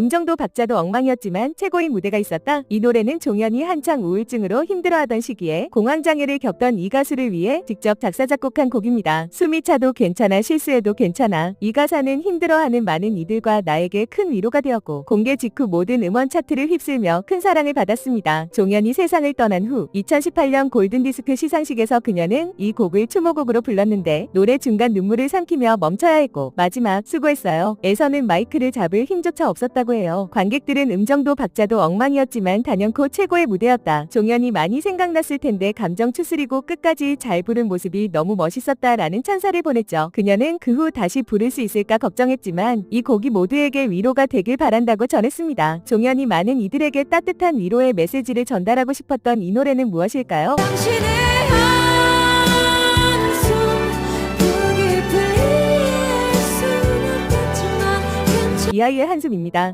음정도 박자도 엉망이었지만 최고의 무대가 있었다. 이 노래는 종현이 한창 우울증으로 힘들어하던 시기에 공황장애를 겪던 이 가수를 위해 직접 작사 작곡한 곡입니다. 숨이 차도 괜찮아 실수해도 괜찮아. 이 가사는 힘들어하는 많은 이들과 나에게 큰 위로가 되었고 공개 직후 모든 음원 차트를 휩쓸며 큰 사랑을 받았습니다. 종현이 세상을 떠난 후 2018년 골든디스크 시상식에서 그녀는 이 곡을 추모곡으로 불렀는데 노래 중간 눈물을 삼키며 멈춰야 했고 마지막 수고했어요. 에서는 마이크를 잡을 힘조차 없었다고 해요. 관객들은 음정도 박자도 엉망이었지만 단연코 최고의 무대였다. 종현이 많이 생각났을 텐데 감정 추스리고 끝까지 잘 부른 모습이 너무 멋있었다라는 찬사를 보냈죠. 그녀는 그 후 다시 부를 수 있을까 걱정했지만 이 곡이 모두에게 위로가 되길 바란다고 전했습니다. 종현이 많은 이들에게 따뜻한 위로의 메시지를 전달하고 싶었던 이 노래는 무엇일까요? 괜찮아 이아이의 한숨입니다.